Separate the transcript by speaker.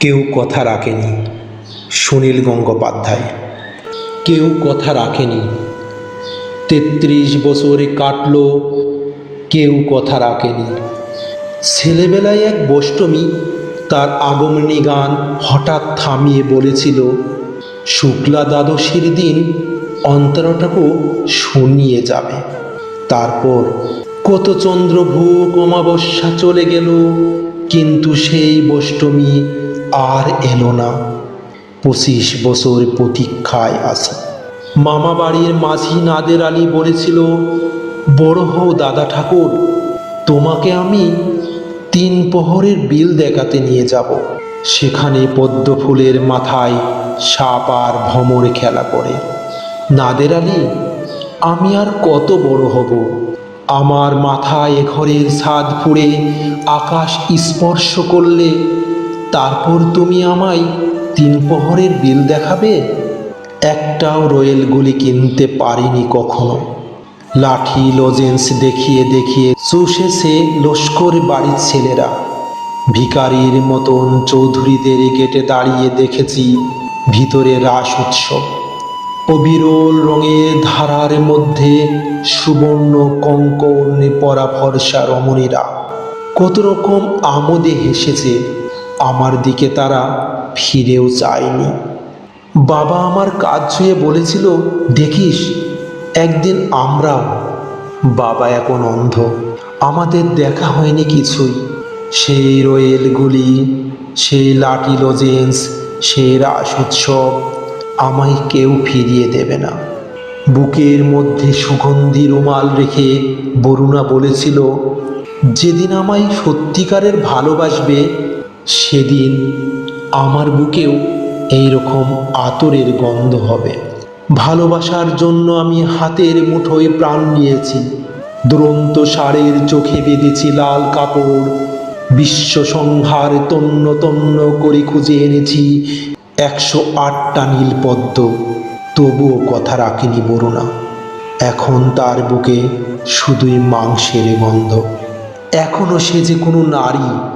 Speaker 1: কেউ কথা রাখেনি, সুনীল গঙ্গোপাধ্যায়। কেউ কথা রাখেনি, তেত্রিশ বছরে কাটল, কেউ কথা রাখেনি। ছেলেবেলায় এক বষ্টমী, তার আগমনী গান হঠাৎ থামিয়ে বলেছিল, শুক্লা দ্বাদশীর দিন অন্তরটাকে শুনিয়ে যাবে। তারপর কত চন্দ্রভূক অমাবস্যা চলে গেল, কিন্তু সেই বষ্টমী আর এলো না। পঁচিশ বছর প্রতীক্ষায় আছে। মামা বাড়ির মাঝি নাদের আলী বলেছিল, বড় হও দাদা ঠাকুর, তোমাকে আমি তিন প্রহরের বিল দেখাতে নিয়ে যাব। সেখানে পদ্ম ফুলের মাথায় সাপ আর ভ্রমর খেলা করে। নাদের আলী, আমি আর কত বড় হব? আমার মাথায় এ ঘরের ছাদ ফুঁড়ে আকাশ স্পর্শ করলে তারপর তুমি আমায় তিন প্রহরের বিল দেখাবে? একটাও রয়েল গুলি কিনতে পারিনি কখনো। লাঠি, লজেন্স দেখিয়ে দেখিয়ে চুষেছে লস্কর বাড়ির ছেলেরা। ভিকারির মতন চৌধুরীদের গেটে দাঁড়িয়ে দেখেছি ভিতরে রাস উৎসব। অবিরল রঙের ধারার মধ্যে সুবর্ণ কঙ্কন পরা ভরসা রমণীরা। কত রকম আমোদে হেসেছে আমার দিকে তারা ফিরেও চায়নি। বাবা আমার কাজ ছুঁয়ে বলেছিল, দেখিস, একদিন আমরাও, বাবা এখন অন্ধ, আমাদের দেখা হয়নি কিছুই। সেই রয়েলগুলি, সেই লাঠি লজেন্স, সেই রাস উৎসব আমায় কেউ ফিরিয়ে দেবে না। বুকের মধ্যে সুগন্ধি রুমাল রেখে বরুণা বলেছিল, যেদিন আমায় সত্যিকারের ভালোবাসবে সেদিন আমার বুকেও এই রকম আতরের গন্ধ হবে। ভালোবাসার জন্য আমি হাতের মুঠোয় প্রাণ নিয়েছি। দুরন্ত সারের চোখে বেঁধেছি লাল কাপড়। বিশ্ব সংহার তন্ন তন্ন করে খুঁজে এনেছি একশো আটটা নীল পদ্ম। তবুও কথা রাখেনি বরুণা। এখন তার বুকে শুধুই মাংসের গন্ধ। এখনও সে যে কোনো নারী